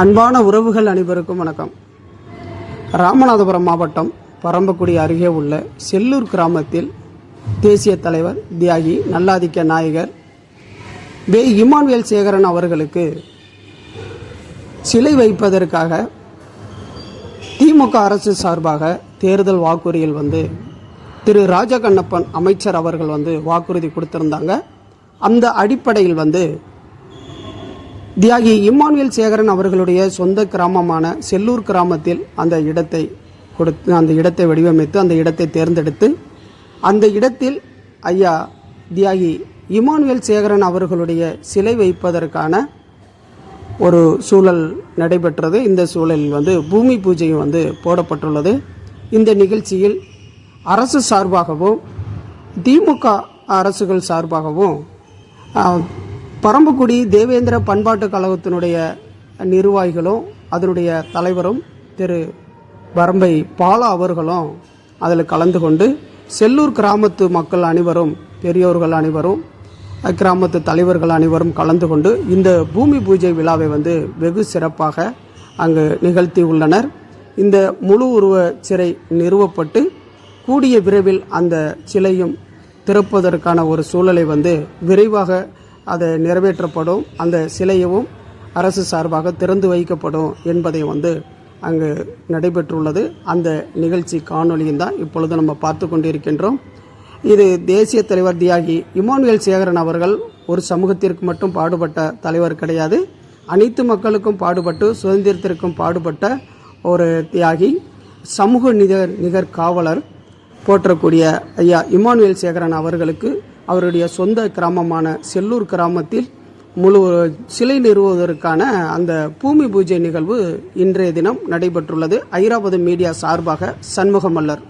அன்பான உறவுகள் அனைவருக்கும் வணக்கம். ராமநாதபுரம் மாவட்டம் பரம்பக்குடி அருகே உள்ள செல்லூர் கிராமத்தில் தேசிய தலைவர் தியாகி நல்லாதிக்க நாயகர் வே. இமானுவேல் சேகரன் அவர்களுக்கு சிலை வைப்பதற்காக திமுக அரசு சார்பாக தேர்தல் வாக்குறுதியில் வந்து திரு. ராஜகண்ணப்பன் அமைச்சர் அவர்கள் வந்து வாக்குறுதி கொடுத்திருந்தாங்க. அந்த அடிப்படையில் வந்து தியாகி இம்மானுவேல் சேகரன் அவர்களுடைய சொந்த கிராமமான செல்லூர் கிராமத்தில் அந்த இடத்தை கொடுத்து அந்த இடத்தை வடிவமைத்து அந்த இடத்தை தேர்ந்தெடுத்து அந்த இடத்தில் ஐயா தியாகி இமானுவேல் சேகரன் அவர்களுடைய சிலை வைப்பதற்கான ஒரு சூழல் நடைபெற்றது. இந்த சூழலில் வந்து பூமி பூஜையும் வந்து போடப்பட்டுள்ளது. இந்த நிகழ்ச்சியில் அரசு சார்பாகவும் திமுக அரசுகள் சார்பாகவும் பரம்புக்குடி தேவேந்திர பண்பாட்டுக் கழகத்தினுடைய நிர்வாகிகளும் அதனுடைய தலைவரும் திரு பரம்பை பாலா அவர்களும் அதில் கலந்து கொண்டு செல்லூர் கிராமத்து மக்கள் அனைவரும் பெரியோர்கள் அனைவரும் கிராமத்து தலைவர்கள் அனைவரும் கலந்து கொண்டு இந்த பூமி பூஜை விழாவை வந்து வெகு சிறப்பாக அங்கு நிகழ்த்தி உள்ளனர். இந்த முழு உருவ சிறை நிறுவப்பட்டு கூடிய விரைவில் அந்த சிலையும் திறப்பதற்கான ஒரு சூழலை வந்து விரைவாக அது நிறைவேற்றப்படும். அந்த சிலையவும் அரசு சார்பாக திறந்து வைக்கப்படும் என்பதை வந்து அங்கு நடைபெற்றுள்ளது. அந்த நிகழ்ச்சி காணொளியும் தான் இப்பொழுது நம்ம பார்த்து கொண்டிருக்கின்றோம். இது தேசிய தலைவர் தியாகி இமானுவேல் சேகரன் அவர்கள் ஒரு சமூகத்திற்கு மட்டும் பாடுபட்ட தலைவர் கிடையாது. அனைத்து மக்களுக்கும் பாடுபட்டு சுதந்திரத்திற்கும் பாடுபட்ட ஒரு தியாகி சமூக நிகர் நிகர் காவலர் போற்றக்கூடிய ஐயா இமானுவேல் சேகரன் அவர்களுக்கு அவருடைய சொந்த கிராமமான செல்லூர் கிராமத்தில் முழு சிலை நிறுவுவதற்கான அந்த பூமி பூஜை நிகழ்வு இன்றைய தினம் நடைபெற்றுள்ளது. ஐராவத மீடியா சார்பாக சண்முகமல்லர்.